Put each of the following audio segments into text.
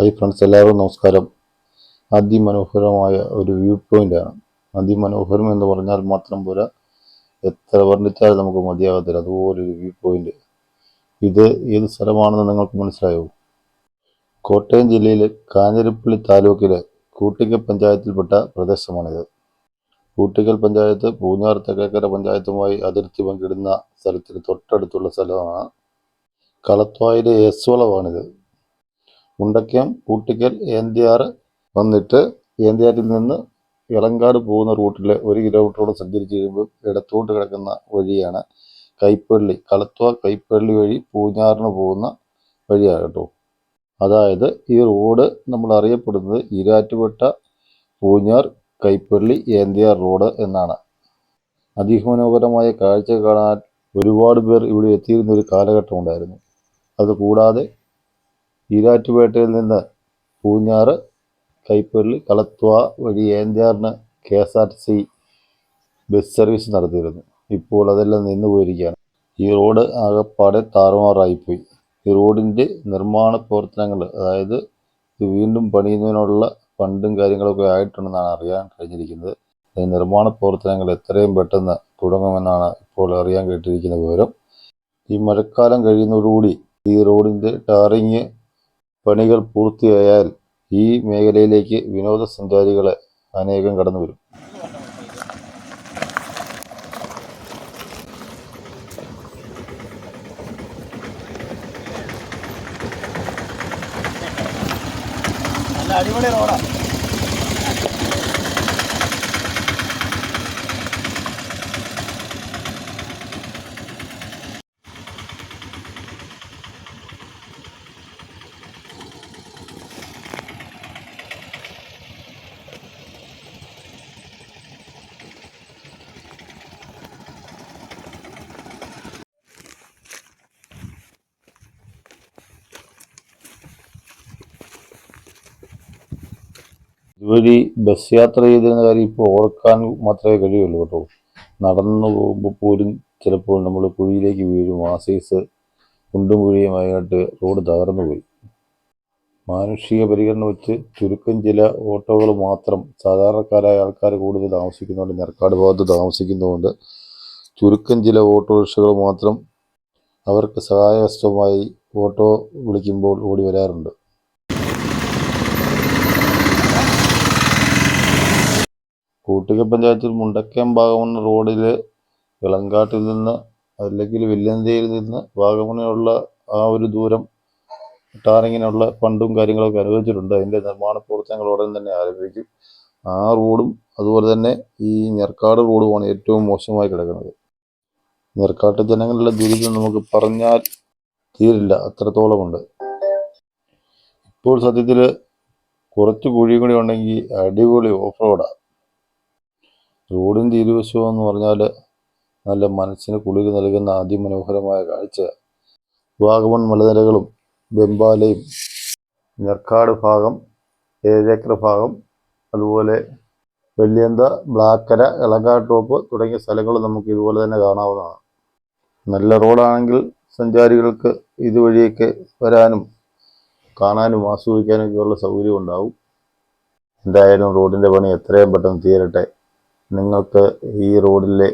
Hi friends എല്ലാവർക്കും നമസ്കാരം. അതിമനോഹരമായ ഒരു വ്യൂ പോയിന്റാണ് അതിമനോഹരം എന്ന് പറഞ്ഞാൽ മാത്രം പോരാ എത്ര വർണിച്ചാലും നമുക്ക് മതിയാകത്തില്ല അതുപോലൊരു വ്യൂ പോയിന്റ് ഇത് ഏത് സ്ഥലമാണെന്ന് നിങ്ങൾക്ക് മനസ്സിലായോ? കോട്ടയം ജില്ലയിലെ കാഞ്ഞിരപ്പള്ളി താലൂക്കിലെ കൂട്ടിക്കൽ പഞ്ചായത്തിൽപ്പെട്ട പ്രദേശമാണിത്. കൂട്ടിക്കൽ പഞ്ചായത്ത് പൂഞ്ഞാർ തെക്കേക്കര പഞ്ചായത്തുമായി അതിർത്തി പങ്കിടുന്ന സ്ഥലത്തിന് തൊട്ടടുത്തുള്ള സ്ഥലമാണ് കളത്വായിലെ എസ്വളമാണിത് മുണ്ടക്കയം കൂട്ടിക്കൽ ഏന്തിയാർ വന്നിട്ട് ഏന്തിയാറ്റിൽ നിന്ന് ഇളങ്കാട് പോകുന്ന റൂട്ടിൽ ഒരു കിലോമീറ്ററോളം സഞ്ചരിച്ച് കഴിയുമ്പോൾ ഇടത്തോട്ട് കിടക്കുന്ന വഴിയാണ് കൈപ്പള്ളി കളത്തുവ കൈപ്പള്ളി വഴി പൂഞ്ഞാറിന് പോകുന്ന വഴിയാണ് കേട്ടോ. അതായത് ഈ റോഡ് നമ്മൾ അറിയപ്പെടുന്നത് ഇരാറ്റുപെട്ട പൂഞ്ഞാർ കൈപ്പള്ളി ഏന്തിയാർ റോഡ് എന്നാണ്. അതിമനോഹരമായ കാഴ്ച കാണാൻ ഒരുപാട് പേർ ഇവിടെ എത്തിയിരുന്ന ഒരു കാലഘട്ടം ഉണ്ടായിരുന്നു. അതുകൂടാതെ ഈരാറ്റുപേട്ടയിൽ നിന്ന് പൂഞ്ഞാറ് കൈപ്പള്ളി കളത്വ വഴി ഏന്ത്യാറിന് K S R C bus service നടത്തിയിരുന്നു. ഇപ്പോൾ അതെല്ലാം നിന്ന് പോയിരിക്കുകയാണ്. ഈ റോഡ് ആകപ്പാടെ താറുമാറായിപ്പോയി. ഈ റോഡിന്റെ നിർമ്മാണ പ്രവർത്തനങ്ങൾ അതായത് ഇത് വീണ്ടും പണിയുന്നതിനുള്ള ഫണ്ടും കാര്യങ്ങളൊക്കെ ആയിട്ടുണ്ടെന്നാണ് അറിയാൻ കഴിഞ്ഞിരിക്കുന്നത്. നിർമ്മാണ പ്രവർത്തനങ്ങൾ എത്രയും പെട്ടെന്ന് തുടങ്ങുമെന്നാണ് ഇപ്പോൾ അറിയാൻ കേട്ടിരിക്കുന്ന വിവരം. ഈ മഴക്കാലം കഴിയുന്നതോടുകൂടി ഈ റോഡിന്റെ ടാറിങ് പണികൾ പൂർത്തിയായാൽ ഈ മേഖലയിലേക്ക് വിനോദസഞ്ചാരികളെ അനേകം കടന്നു വരും അടിപൊളി റോഡാ. ഇതുവഴി ബസ് യാത്ര ചെയ്തിരുന്ന കാര്യം ഇപ്പോൾ ഓർക്കാൻ മാത്രമേ കഴിയുള്ളൂ കേട്ടോ. നടന്നു പോകുമ്പോൾ പോലും ചിലപ്പോൾ നമ്മൾ കുഴിയിലേക്ക് വീഴും. ആ സൈസ് കുണ്ടും കുഴിയുമായിട്ട് റോഡ് തകർന്നു പോയി. മാനുഷിക പരിഗണന വെച്ച് ചുരുക്കം ചില ഓട്ടോകൾ മാത്രം സാധാരണക്കാരായ ആൾക്കാർ കൂടുതൽ താമസിക്കുന്നതുകൊണ്ട് നെർക്കാട് ഭാഗത്ത് താമസിക്കുന്നതുകൊണ്ട് ചുരുക്കം ചില ഓട്ടോറിക്ഷകൾ മാത്രം അവർക്ക് സഹായഹസ്തമായി ഓട്ടോ വിളിക്കുമ്പോൾ ഓടി വരാറുണ്ട്. കൂട്ടിക പഞ്ചായത്തിൽ മുണ്ടക്കയം ഭാഗമൺ റോഡിൽ ഇളങ്കാട്ടിൽ നിന്ന് അല്ലെങ്കിൽ വില്ലന്തിയിൽ നിന്ന് വാഗമണിനുള്ള ആ ഒരു ദൂരം ടാറിങ്ങിനുള്ള ഫണ്ടും കാര്യങ്ങളൊക്കെ അനുവദിച്ചിട്ടുണ്ട്. അതിന്റെ നിർമ്മാണ പ്രവർത്തനങ്ങൾ ഉടൻ തന്നെ ആരംഭിക്കും. ആ റോഡും അതുപോലെ തന്നെ ഈ ഞെർക്കാട് റോഡുമാണ് ഏറ്റവും മോശമായി കിടക്കുന്നത്. ഞെർക്കാട്ട് ജനങ്ങളുടെ ദുരിതം നമുക്ക് പറഞ്ഞാൽ തീരില്ല. അത്രത്തോളമുണ്ട്. ഇപ്പോൾ സത്യത്തിൽ കുറച്ച് കുഴി കൂടി ഉണ്ടെങ്കിൽ അടിപൊളി ഓഫ് റോഡാണ് റോഡിന്റെ ഇരുവശവും എന്ന് പറഞ്ഞാൽ നല്ല മനസ്സിന് കുളിർ നൽകുന്ന അതിമനോഹരമായ കാഴ്ച. വാഗമൺ മലനിരകളും ബെമ്പാലയും നെർക്കാട് ഭാഗം ഏഴേക്കർ ഭാഗം അതുപോലെ വെള്ളിയന്ത ബ്ലാക്കര ഇളങ്കാട്ടോപ്പ് തുടങ്ങിയ സ്ഥലങ്ങൾ നമുക്ക് ഇതുപോലെ തന്നെ കാണാവുന്നതാണ്. നല്ല റോഡാണെങ്കിൽ സഞ്ചാരികൾക്ക് ഇതുവഴിയൊക്കെ വരാനും കാണാനും ആസ്വദിക്കാനും ഒക്കെയുള്ള സൗകര്യം ഉണ്ടാവും. എന്തായാലും റോഡിന്റെ പണി എത്രയും പെട്ടെന്ന് തീരട്ടെ. നിങ്ങൾക്ക് ഈ റോഡിലെ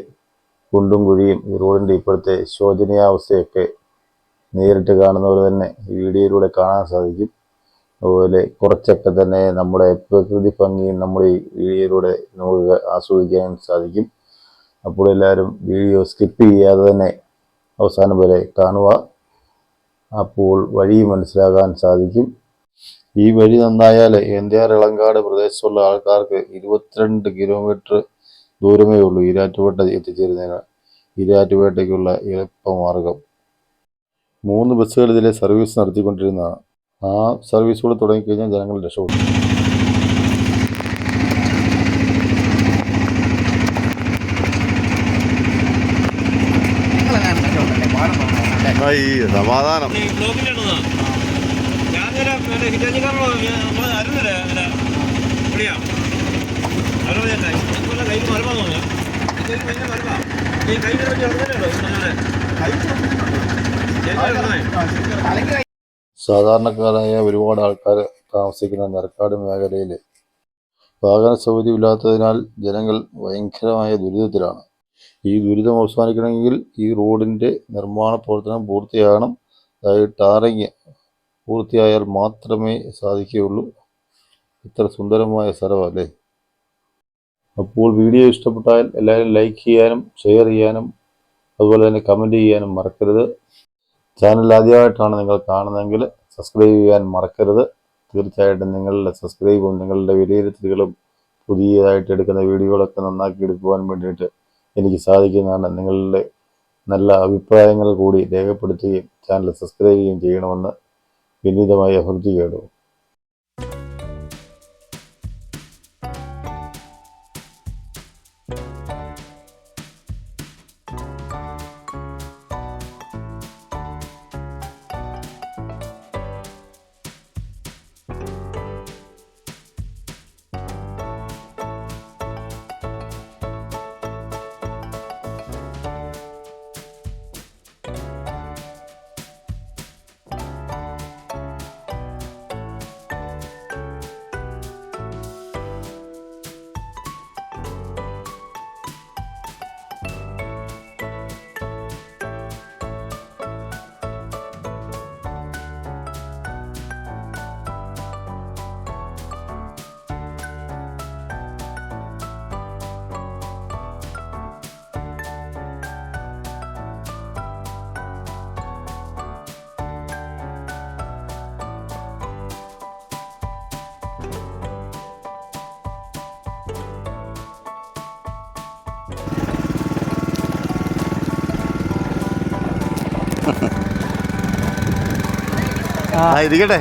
കുണ്ടും കുഴിയും ഈ റോഡിന്റെ ഇപ്പോഴത്തെ ശോചനീയാവസ്ഥയൊക്കെ നേരിട്ട് കാണുന്നവർ തന്നെ ഈ വീഡിയോയിലൂടെ കാണാൻ സാധിക്കും. അതുപോലെ കുറച്ചൊക്കെ തന്നെ നമ്മുടെ പ്രകൃതി ഭംഗിയും നമ്മുടെ ഈ വീഡിയോയിലൂടെ നമുക്ക് ആസ്വദിക്കാൻ സാധിക്കും. അപ്പോൾ എല്ലാവരും വീഡിയോ സ്കിപ്പ് ചെയ്യാതെ തന്നെ അവസാനം വരെ കാണുക. അപ്പോൾ വഴി മനസ്സിലാകാൻ സാധിക്കും. ഈ വഴി നന്നായാൽ എന്തയാർ ഇളങ്കാട് പ്രദേശത്തുള്ള ആൾക്കാർക്ക് ഇരുപത്തിരണ്ട് കിലോമീറ്റർ ദൂരമേ ഉള്ളൂ. ഈരാറ്റുപേട്ട എത്തിച്ചേരുന്നതിന് ഈരാറ്റുപേട്ടയ്ക്കുള്ള എളുപ്പമാർഗം. മൂന്ന് ബസ്സുകൾ ഇതിലെ സർവീസ് നടത്തിക്കൊണ്ടിരുന്ന ആ സർവീസ് കൂടെ തുടങ്ങിക്കഴിഞ്ഞാൽ ജനങ്ങൾ രക്ഷപ്പെട്ടു. സമാധാനം. ഈ ബ്ലോക്കിലാണോ ഞാൻ സാധാരണക്കാരായ ഒരുപാട് ആൾക്കാർ താമസിക്കുന്ന നെർക്കാട് മേഖലയിൽ വാഹന സൗകര്യമില്ലാത്തതിനാൽ ജനങ്ങൾ ഭയങ്കരമായ ദുരിതത്തിലാണ്. ഈ ദുരിതം അവസാനിക്കണമെങ്കിൽ ഈ റോഡിന്റെ നിർമ്മാണ പ്രവർത്തനം പൂർത്തിയാകണം. അതായത് ടാറിങ് പൂർത്തിയായാൽ മാത്രമേ സാധിക്കുകയുള്ളൂ. ഇത്ര സുന്ദരമായ സ്ഥലമല്ലേ അപ്പോൾ വീഡിയോ ഇഷ്ടപ്പെട്ടാൽ എല്ലാവരും ലൈക്ക് ചെയ്യാനും ഷെയർ ചെയ്യാനും അതുപോലെ തന്നെ കമന്റ് ചെയ്യാനും മറക്കരുത്. ചാനൽ ആദ്യമായിട്ടാണ് നിങ്ങൾ കാണുന്നതെങ്കിൽ സബ്സ്ക്രൈബ് ചെയ്യാൻ മറക്കരുത്. തീർച്ചയായിട്ടും നിങ്ങളുടെ സബ്സ്ക്രൈബും നിങ്ങളുടെ വിലയിരുത്തലുകളും പുതിയതായിട്ട് എടുക്കുന്ന വീഡിയോകളൊക്കെ നന്നാക്കി എടുക്കുവാൻ വേണ്ടിയിട്ട് എനിക്ക് സാധിക്കുന്നതാണ്. നിങ്ങളുടെ നല്ല അഭിപ്രായങ്ങൾ കൂടി രേഖപ്പെടുത്തുകയും ചാനൽ സബ്സ്ക്രൈബ് ചെയ്യുകയും ചെയ്യണമെന്ന് വിനീതമായി അഭ്യർത്ഥിക്കുകയാണ് ആ ഇരിക്കട്ടെ.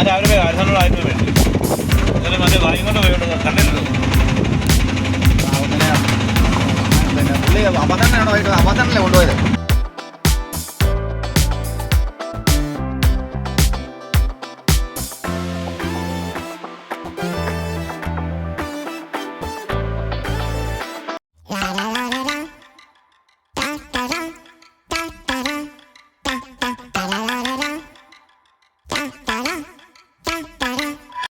ഞാൻ രാവിലെ പോയി ആയിരത്തോളായിരുന്നു വേണ്ടി എന്നിട്ട് മറ്റേ വാങ്ങിക്കൊണ്ട് പോയുള്ളൂ കണ്ടില്ലല്ലോ പുള്ളി അവതരണല്ലേ കൊണ്ടുപോയത്?